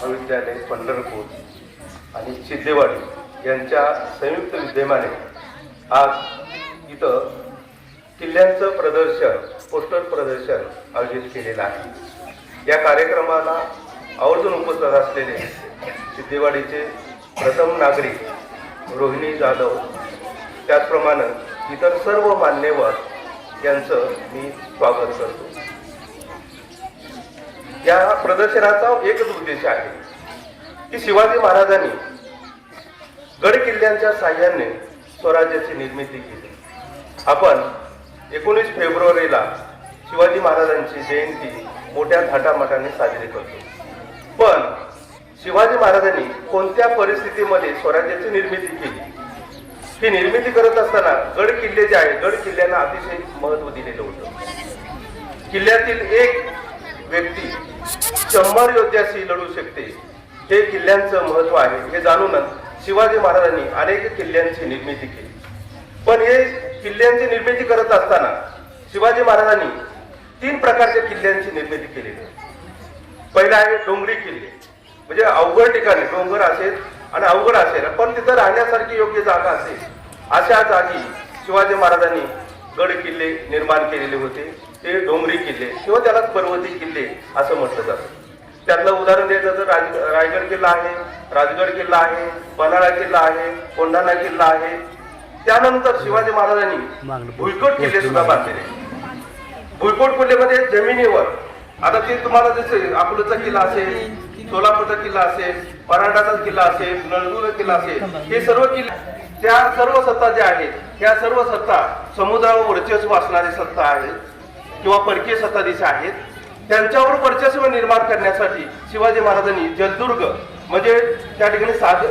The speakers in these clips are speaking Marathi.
महाविद्यालय पंढरपूर आणि सिद्धेवाडी यांच्या संयुक्त विद्यमाने आज इथं किल्ल्यांचं प्रदर्शन पोस्टर प्रदर्शन आयोजित केलेलं आहे. या कार्यक्रमाला आवर्जून उपस्थित असलेले सिद्धेवाडीचे प्रथम नागरिक रोहिणी जाधव त्याचप्रमाणे इतर सर्व मान्यवर यांचं मी स्वागत करतो. या प्रदर्शनाचा एकच उद्देश आहे की शिवाजी महाराजांनी गड किल्ल्यांच्या साह्याने स्वराज्याची निर्मिती केली. आपण एकोणीस फेब्रुवारीला शिवाजी महाराजांची जयंती मोठ्या थाटामाटाने साजरी करतो. पण शिवाजी महाराजांनी कोणत्या परिस्थितीमध्ये स्वराज्याची निर्मिती केली? ही निर्मिती करत असताना गड किल्ले जे आहे गड किल्ल्यांना अतिशय महत्त्व दिलेलं होतं. किल्ल्यातील एक व्यक्ती शंभर योद्ध्याशी लढू शकते. हे किल्ल्यांचं महत्त्व आहे. हे जाणूनच शिवाजी महाराजांनी अनेक किल्ल्यांची निर्मिती केली. पण हे किल्ल्यांची निर्मिती करत असताना शिवाजी महाराजांनी तीन प्रकारच्या किल्ल्यांची निर्मिती केलेली आहे पहिला आहे डोंगरी किल्ले. म्हणजे अवघड ठिकाणी डोंगर असेल आणि अवघड असेल. पण तिथं राहण्यासारखी योग्य जागा असेल. अशा जागी शिवाजी महाराजांनी गड किल्ले निर्माण केलेले होते. ते डोंगरी किल्ले किंवा त्याला पर्वती किल्ले असं म्हटलं जातं. त्यातलं उदाहरण द्यायचं तर राज रायगड किल्ला आहे राजगड किल्ला आहे पन्हाळा किल्ला आहे कोंढाणा किल्ला आहे. त्यानंतर शिवाजी महाराजांनी भुईकोट किल्ले सुद्धा बांधलेले. भुईकोट किल्ल्यामध्ये जमिनीवर आता ते तुम्हाला जसे अकोल्याचा किल्ला असेल सोलापूरचा किल्ला असेल परांडाचा किल्ला असेल नळदुर्ग किल्ला असेल हे सर्व किल्ले त्या सर्व सत्ता ज्या आहेत त्या सर्व सत्ता समुद्रावर वर्चस्व असणारी सत्ता आहेत किंवा परकीय सत्ताधीश आहेत त्यांच्यावर वर्चस्व निर्माण करण्यासाठी शिवाजी महाराजांनी जलदुर्ग म्हणजे त्या ठिकाणी साध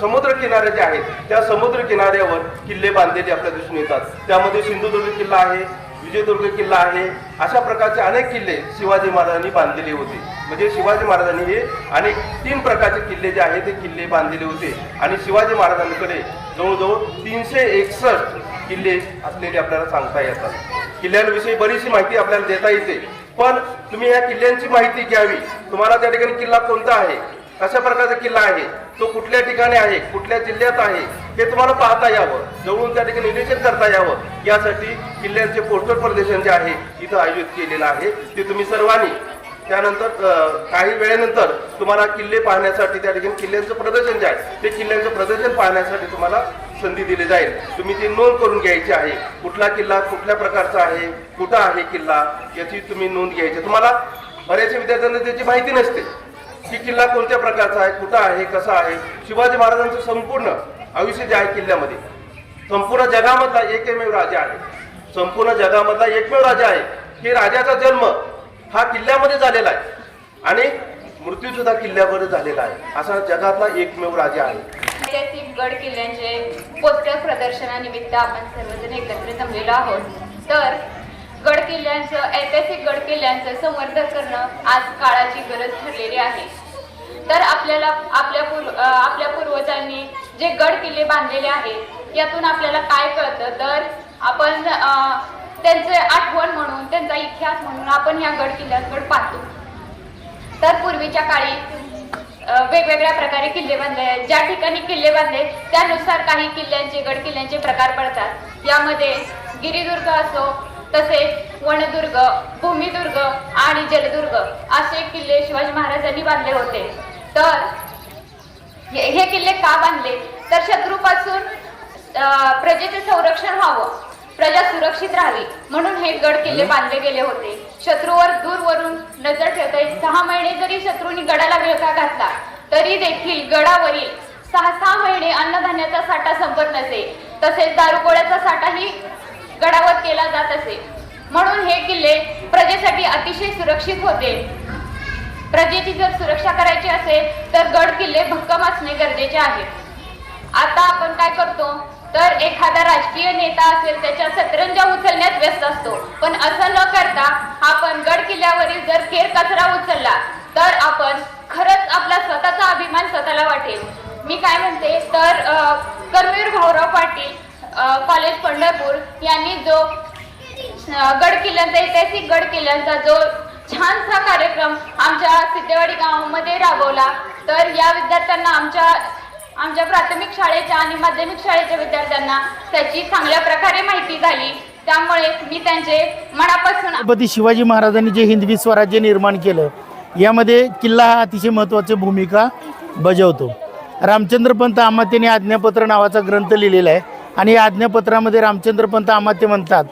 समुद्र किनारे जे आहेत त्या समुद्र किनाऱ्यावर किल्ले बांधलेले आपल्या दिसून येतात. त्यामध्ये सिंधुदुर्ग किल्ला आहे विजयदुर्ग किल्ला आहे अशा प्रकारचे अनेक किल्ले शिवाजी महाराजांनी बांधलेले होते. म्हणजे शिवाजी महाराजांनी हे अनेक तीन प्रकारचे किल्ले जे आहेत ते किल्ले बांधलेले होते. आणि शिवाजी महाराजांकडे जवळजवळ तीनशे एकसष्ट किल्ले असलेले आपल्याला सांगता येतात. किल्ल्यांविषयी बरीचशी माहिती आपल्याला देता येते. पण तुम्ही या किल्ल्यांची माहिती घ्यावी. तुम्हाला त्या ठिकाणी किल्ला कोणता आहे? कशा प्रकारचा किल्ला आहे? तो कुठल्या ठिकाणी आहे? कुठल्या जिल्ह्यात आहे? हे तुम्हाला पाहता यावं. जवळून त्या ठिकाणी निरीक्षण करता यावं. यासाठी किल्ल्यांचे पोस्टर प्रदर्शन जे आहे इथं आयोजित केलेलं आहे. ते तुम्ही सर्वांनी त्यानंतर काही वेळेनंतर तुम्हाला किल्ले पाहण्यासाठी त्या ठिकाणी किल्ल्यांचं प्रदर्शन जे आहे ते किल्ल्यांचं प्रदर्शन पाहण्यासाठी तुम्हाला संधी दिली जाईल. तुम्ही ती नोंद करून घ्यायची आहे. कुठला किल्ला कुठल्या प्रकारचा आहे कुठं आहे किल्ला याची तुम्ही नोंद घ्यायची. तुम्हाला बऱ्याचशा विद्यार्थ्यांना त्याची माहिती नसते की किल्ला कोणत्या प्रकारचा आहे कुठं आहे कसा आहे. शिवाजी महाराजांचं संपूर्ण आयुष्य जे आहे किल्ल्यामध्ये संपूर्ण जगामधला एकमेव राजा आहे. संपूर्ण जगामधला एकमेव राजा आहे. की राजाचा जन्म हा किल्ल्यामध्ये झालेला आहे. आणि मृत्यू सुद्धा किल्ल्यावर झालेला आहे. असा जगातला एकमेव राजा आहे. ऐतिहासिक गड किल्ल्यांचे पोस्टर प्रदर्शनानिमित्त आपण सर्वजण एकत्र जमलेलो आहोत. तर गड किल्ल्यांचं ऐतिहासिक गड किल्ल्यांचं संवर्धन करणं आज काळाची गरज ठरलेली आहे. तर आपल्याला आपल्या पूर्व आपल्या पूर्वजांनी जे गड किल्ले बांधलेले आहेत यातून आपल्याला काय कळतं? तर आपण त्यांचे आठवण म्हणून त्यांचा इतिहास म्हणून आपण या गड किल्ल्यांकडे पाहतो. तर पूर्वीच्या काळी वेगवेगळ्या प्रकारे किल्ले बांधले आहेत. ज्या ठिकाणी किल्ले बांधले त्यानुसार काही किल्ल्यांचे गड किल्ल्यांचे प्रकार पडतात. यामध्ये गिरिदुर्ग असो तसेच वनदुर्ग भूमिदुर्ग आणि जलदुर्ग असे किल्ले शिवाजी महाराजांनी बांधले होते. तर हे हे किल्ले का बांधले? तर शत्रूपासून प्रजेचे संरक्षण व्हावं. प्रजा सुरक्षित राहावी म्हणून हे गड किल्ले बांधले गेले होते. शत्रूवर दूरवरून नजर ठेवता येईल सहा महिने जरी शत्रूंनी गडाला विळखा घातला तरी देखील गडावरील सहा सहा महिने अन्नधान्याचा साठा संपत नसे. तसेच दारुगोळ्याचा साठाही गडावर केला जात असे. म्हणून हे किल्ले प्रजेसाठी अतिशय सुरक्षित होते. प्रजेची जर सुरक्षा करायची असेल तर गड किल्ले भक्कम असणे गरजेचे आहे. आता आपण काय करतो? तर एखादा राजकीय नेता असेल त्याच्या सतरंजा उचलण्यात व्यस्त असतो. पण असं न करता आपण गड किल्ल्यावरील जर केर कचरा उचलला तर आपण खरंच आपला स्वतःचा अभिमान स्वतःला वाटेल. मी काय म्हणते तर कर्मवीर भाऊराव पाटील कॉलेज पंढरपूर यांनी जो गड किल्ल्यांचा ऐतिहासिक गड किल्ल्यांचा जो छानसा कार्यक्रम आमच्या सिद्धेवाडी गावामध्ये राबवला तर या विद्यार्थ्यांना आमच्या आमच्या प्राथमिक शाळेच्या आणि माध्यमिक शाळेच्या विद्यार्थ्यांना त्याची चांगल्या प्रकारे माहिती झाली. त्यामुळे मी त्यांचे मनापासून छत्रपती शिवाजी महाराजांनी जे हिंदवी स्वराज्य निर्माण केलं यामध्ये किल्ला हा अतिशय महत्त्वाची भूमिका बजावतो. रामचंद्रपंत आमात्याने आज्ञापत्र नावाचा ग्रंथ लिहिलेला आहे आणि या आज्ञापत्रामध्ये रामचंद्रपंत आमात्य म्हणतात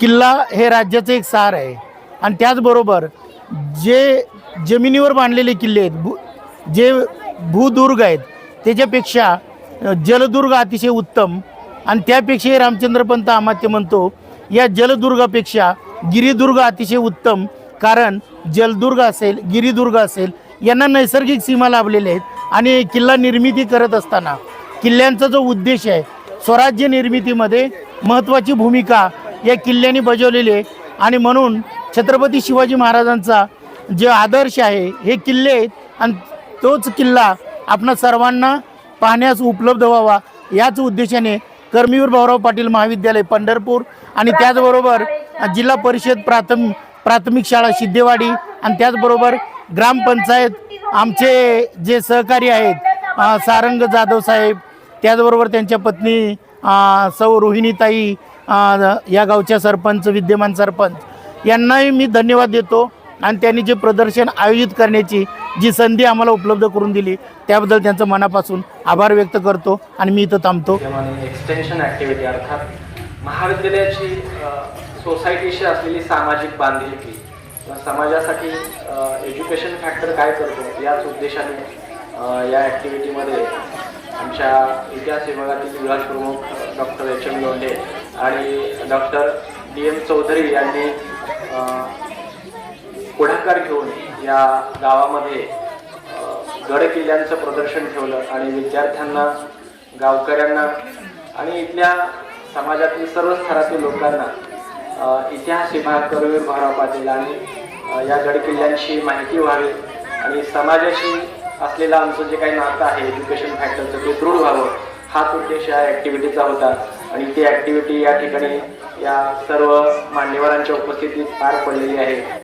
किल्ला हे राज्याचं एक सार आहे. आणि त्याचबरोबर जे जमिनीवर बांधलेले किल्ले आहेत भू जे भूदुर्ग आहेत त्याच्यापेक्षा जलदुर्ग अतिशय उत्तम. आणि त्यापेक्षाही रामचंद्रपंत आमात्य म्हणतो या जलदुर्गापेक्षा गिरिदुर्ग अतिशय उत्तम. कारण जलदुर्ग असेल गिरिदुर्ग असेल यांना नैसर्गिक सीमा लाभलेल्या आहेत. आणि किल्ला निर्मिती करत असताना किल्ल्यांचा जो उद्देश आहे स्वराज्य निर्मितीमध्ये महत्त्वाची भूमिका या किल्ल्यांनी बजावलेली आहे. आणि म्हणून छत्रपती शिवाजी महाराजांचा जे आदर्श आहे हे किल्ले आहेत. आणि तोच किल्ला आपण सर्वांना पाहण्यास उपलब्ध व्हावा. याच उद्देशाने कर्मीवीर भाऊराव पाटील महाविद्यालय पंढरपूर आणि त्याचबरोबर जिल्हा परिषद प्राथमिक प्राथमिक शाळा सिद्धेवाडी आणि त्याचबरोबर ग्रामपंचायत आमचे जे सहकारी आहेत सारंग जाधव साहेब त्याचबरोबर त्यांच्या पत्नी सौ रोहिणीताई या गावच्या सरपंच विद्यमान सरपंच यांनाही मी धन्यवाद देतो. आणि त्यांनी जे प्रदर्शन आयोजित करण्याची जी संधी आम्हाला उपलब्ध करून दिली त्याबद्दल त्यांचं मनापासून आभार व्यक्त करतो आणि मी इथं थांबतो. एक्सटेन्शन ॲक्टिव्हिटी अर्थात महाविद्यालयाची सोसायटीशी असलेली सामाजिक बांधिलकी समाजासाठी एज्युकेशन फॅक्टर काय करतो याच उद्देशाने या ॲक्टिव्हिटीमध्ये आमच्या इतिहास विभागातील विभाग प्रमुख डॉक्टर एच एम लोंढे आणि डॉक्टर डी एम चौधरी यांनी पुढाकार घेऊन या गावामध्ये गड किल्ल्यांचं प्रदर्शन ठेवलं आणि विद्यार्थ्यांना गावकऱ्यांना आणि इथल्या समाजातील सर्व स्तरातील लोकांना इतिहास विभाग करवीर भाऊराव पाटील आणि या गड किल्ल्यांची माहिती व्हावी आणि समाजाशी असलेलं आमचं जे काही नातं आहे एज्युकेशन फॅक्टरचं ते दृढ व्हावं हाच उद्देश या ॲक्टिव्हिटीचा होता. आणि ती ॲक्टिव्हिटी या ठिकाणी या सर्व मान्यवरांच्या उपस्थितीत पार पडलेली आहे.